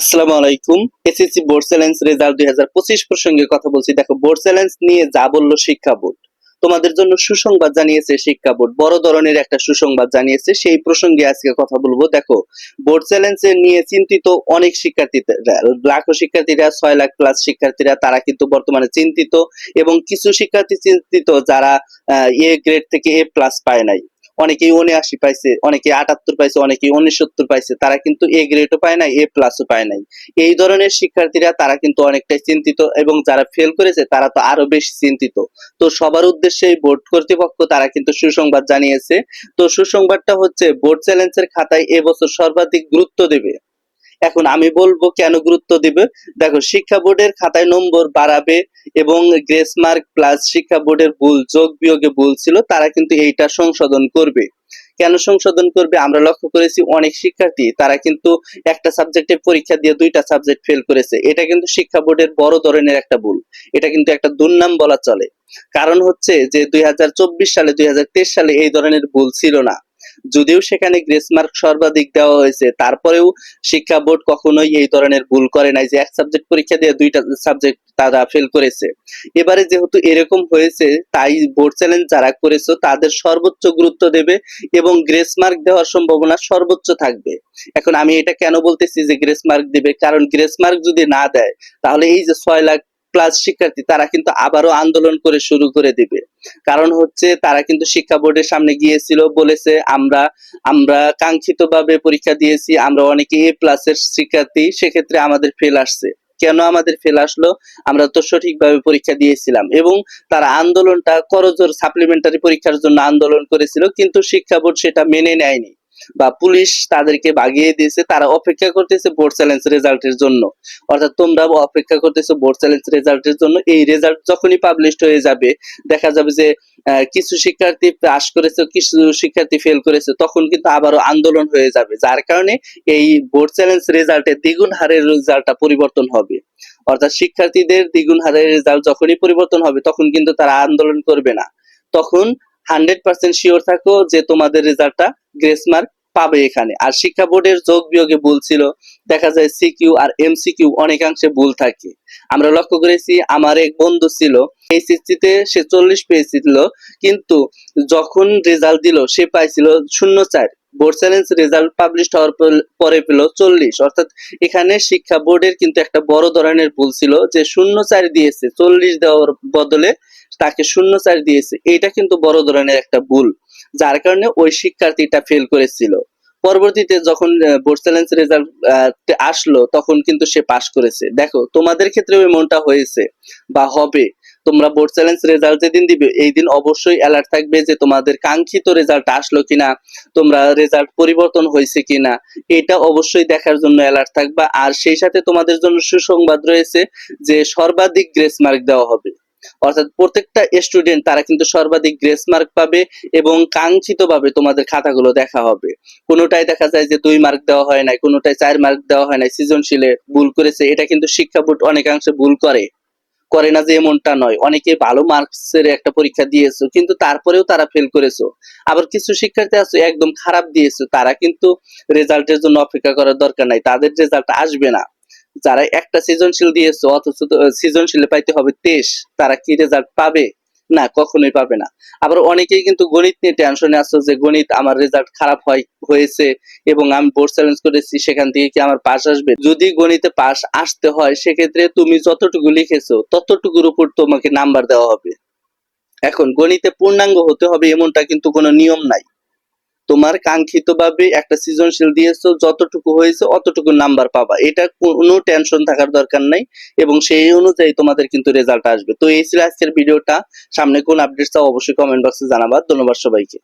আসসালামু আলাইকুম। SSC board challenge result দুই হাজার পঁচিশ প্রসঙ্গে কথা বলছি। দেখো বোর্ড চ্যালেঞ্জ নিয়ে যা বলল শিক্ষা বোর্ড, তোমাদের জন্য সুসংবাদ জানিয়েছে শিক্ষা বোর্ড। বড় ধরনের একটা সুসংবাদ জানিয়েছে, সেই প্রসঙ্গে আজকে কথা বলব। দেখো বোর্ড চ্যালেঞ্জ নিয়ে চিন্তিত অনেক শিক্ষার্থীরা, লাখো শিক্ষার্থীরা, ছয় লাখ প্লাস শিক্ষার্থীরা, তারা কিন্তু বর্তমানে চিন্তিত এবং কিছু শিক্ষার্থী চিন্তিত যারা এ গ্রেড থেকে এ প্লাস পায় নাই। অনেকেই উনআশি পাইছে, অনেকে আটাত্তর পাইছে, অনেকে উনসত্তর পাইছে, তারা কিন্তু এ গ্রেডও পায় নাই এ প্লাসও পায় নাই। এই ধরনের শিক্ষার্থীরা তারা কিন্তু অনেকটাই চিন্তিত এবং যারা ফেল করেছে, তারা তো আরও বেশি চিন্তিত। তো সবার উদ্দেশ্যে বোর্ড কর্তৃপক্ষ তারা কিন্তু সুসংবাদ জানিয়েছে। তো সুসংবাদটা হচ্ছে, বোর্ড চ্যালেঞ্জের খাতায় এবছর সর্বাধিক গুরুত্ব দেবে। এখন আমি বলব কেন গুরুত্ব দিবে? দেখো, শিক্ষা বোর্ডের খাতায় নম্বর বাড়াবে এবং গ্রেস মার্ক প্লাস শিক্ষা বোর্ডের ভুল, যোগ বিয়োগে ভুল ছিল, তারা কিন্তু এইটা সংশোধন করবে। কেন সংশোধন করবে? আমরা লক্ষ্য করেছি অনেক শিক্ষার্থী, তারা কিন্তু একটা সাবজেক্টে পরীক্ষা দিয়ে দুইটা সাবজেক্ট ফেল করেছে। এটা কিন্তু শিক্ষা বোর্ডের বড় ধরনের একটা ভুল। এটা কিন্তু একটা দুর্নাম বলা চলে। কারণ হচ্ছে যে দুই হাজার চব্বিশ সালে, দুই হাজার তেইশ সালে এই ধরনের ভুল ছিল না। যদিও সেখানে গ্রেস মার্ক সর্বাধিক দেওয়া হয়েছে, তারপরেও শিক্ষা বোর্ড কখনোই এই ধরনের ভুল করে নাই যে এক সাবজেক্ট পরীক্ষা দিয়ে দুইটা সাবজেক্ট তারা ফেল করেছে। এবারে যেহেতু এরকম হয়েছে, তাই বোর্ড চ্যালেঞ্জ যারা করেছ তাদের সর্বোচ্চ গুরুত্ব দেবে এবং গ্রেস মার্ক দেওয়ার সম্ভাবনা সর্বোচ্চ থাকবে। এখন আমি এটা কেন বলতেছি যে গ্রেস মার্ক দিবে? কারণ গ্রেস মার্ক যদি না দেয়, তাহলে এই যে ছয় লাখ প্লাস শিক্ষার্থী, তারা কিন্তু আবারও আন্দোলন করে শুরু করে দিবে। কারণ হচ্ছে তারা কিন্তু শিক্ষা বোর্ডের সামনে গিয়েছিল, বলেছে আমরা আমরা কাঙ্ক্ষিত ভাবে পরীক্ষা দিয়েছি, আমরা অনেকে এ প্লাসের শিক্ষার্থী, সেক্ষেত্রে আমাদের ফেল আসছে। কেন আমাদের ফেল আসলো? আমরা তো সঠিকভাবে পরীক্ষা দিয়েছিলাম এবং তারা আন্দোলনটা করজোর সাপ্লিমেন্টারি পরীক্ষার জন্য আন্দোলন করেছিল, কিন্তু শিক্ষা বোর্ড সেটা মেনে নেয়নি। বা পুলিশ তাদেরকে বাগিয়ে দিয়েছে, তারা অপেক্ষা করতেছে বোর্ড চ্যালেঞ্জ রেজাল্টের জন্য। অর্থাৎ তোমরা অপেক্ষা করতেছো বোর্ড চ্যালেঞ্জ রেজাল্টের জন্য। এই রেজাল্ট যখনই পাবলিশড হয়ে যাবে, দেখা যাবে যে কিছু শিক্ষার্থী পাস করেছে, কিছু শিক্ষার্থী ফেল করেছে, তখন কিন্তু আবারও আন্দোলন হয়ে যাবে, যার কারণে এই বোর্ড চ্যালেঞ্জ রেজাল্টে দ্বিগুণ হারের রেজাল্টটা পরিবর্তন হবে। অর্থাৎ শিক্ষার্থীদের দ্বিগুণ হারের রেজাল্ট যখনই পরিবর্তন হবে, তখন কিন্তু তারা আন্দোলন করবে না। তখন হান্ড্রেড পার্সেন্ট শিওর থাকো যে তোমাদের রেজাল্টটা গ্রেস মার্ক পাবে এখানে। আর শিক্ষা বোর্ডের যোগ বিয়োগে ভুল ছিল। দেখা যায় সিকিউ আর এমসিকিউ অনেকাংশে ভুল থাকে। আমরা লক্ষ্য করেছি, আমার এক বন্ধু ছিল এইচএসসিতে সে চল্লিশ পেয়েছিল কিন্তু যখন রেজাল্ট দিল, সে পাইছিল শূন্য চার। বোর্ড চ্যালেঞ্জ রেজাল্ট পাবলিশ হওয়ার পর- পেল চল্লিশ। অর্থাৎ এখানে শিক্ষা বোর্ডের কিন্তু একটা বড় ধরনের ভুল ছিল যে শূন্য চার দিয়েছে, চল্লিশ দেওয়ার বদলে তাকে শূন্য চার দিয়েছে। এটা কিন্তু বড় ধরনের একটা ভুল, যার কারণে ওই শিক্ষার্থীটা ফেল করেছিল। পরবর্তীতে যখন বোর্ড চ্যালেঞ্জ রেজাল্ট আসলো, তখন কিন্তু সে পাশ করেছে। দেখো, তোমাদের ক্ষেত্রেও এমনটা হয়েছে বা হবে। তোমরা বোর্ড চ্যালেঞ্জ রেজাল্ট যেদিন দিবে, এই দিন অবশ্যই অ্যালার্ট থাকবে যে তোমাদের কাঙ্ক্ষিত রেজাল্ট আসলো কিনা, তোমরা রেজাল্ট পরিবর্তন হয়েছে কিনা। এটা অবশ্যই দেখার জন্য অ্যালার্ট থাকবা। আর সেই সাথে তোমাদের জন্য সুসংবাদ রয়েছে যে সর্বাধিক গ্রেস মার্ক দেওয়া হবে। অর্থাৎ প্রত্যেকটা স্টুডেন্ট তারা কিন্তু সর্বাধিক গ্রেস মার্ক পাবে এবং কাঙ্ক্ষিত ভাবে তোমাদের খাতাগুলো দেখা হবে। কোনোটাই দেখা যায় যে দুই মার্ক দেওয়া হয় নাই কোনোটাই চার মার্ক দেওয়া হয় নাই, সৃজনশীলে ভুল করেছে। এটা কিন্তু শিক্ষা বোর্ড অনেকাংশে ভুল করে। করে না যে এমনটা নয়। অনেকে ভালো মার্কসের একটা পরীক্ষা দিয়েছ, কিন্তু তারপরেও তারা ফেল করেছ। আবার কিছু শিক্ষার্থী আছে, একদম খারাপ দিয়েছ, তারা কিন্তু রেজাল্টের জন্য অপেক্ষা করার দরকার নাই। তাদের রেজাল্ট আসবে না। যারা একটা সৃজনশীল দিয়েছ, অথচ সৃজনশীল পাইতে হবে তেইশ, তারা কি রেজাল্ট পাবে? না, কখনোই পাবে না। আবার অনেকেই কিন্তু গণিত নিয়ে টেনশনে আসতো যে, গণিত আমার রেজাল্ট খারাপ হয়, হয়েছে এবং আমি বোর্ড চ্যালেঞ্জ করেছি, সেখান থেকে কি আমার পাশ আসবে? যদি গণিতে পাশ আসতে হয়, সেক্ষেত্রে তুমি যতটুকু লিখেছো, ততটুকুর উপর তোমাকে নাম্বার দেওয়া হবে। এখন গণিতে পূর্ণাঙ্গ হতে হবে এমনটা কিন্তু কোনো নিয়ম নাই। তোমার কাঙ্ক্ষিতভাবে একটা সৃজনশীল দিয়েছ, যতটুকু হয়েছে অতটুকু নাম্বার পাবা। এটা কোনো টেনশন থাকার দরকার নাই এবং সেই অনুযায়ী তোমাদের কিন্তু রেজাল্ট আসবে। তো এই ছিল আজকের ভিডিওটা। সামনে কোন আপডেট চাও অবশ্যই কমেন্ট বক্সে জানাবা। ধন্যবাদ সবাইকে।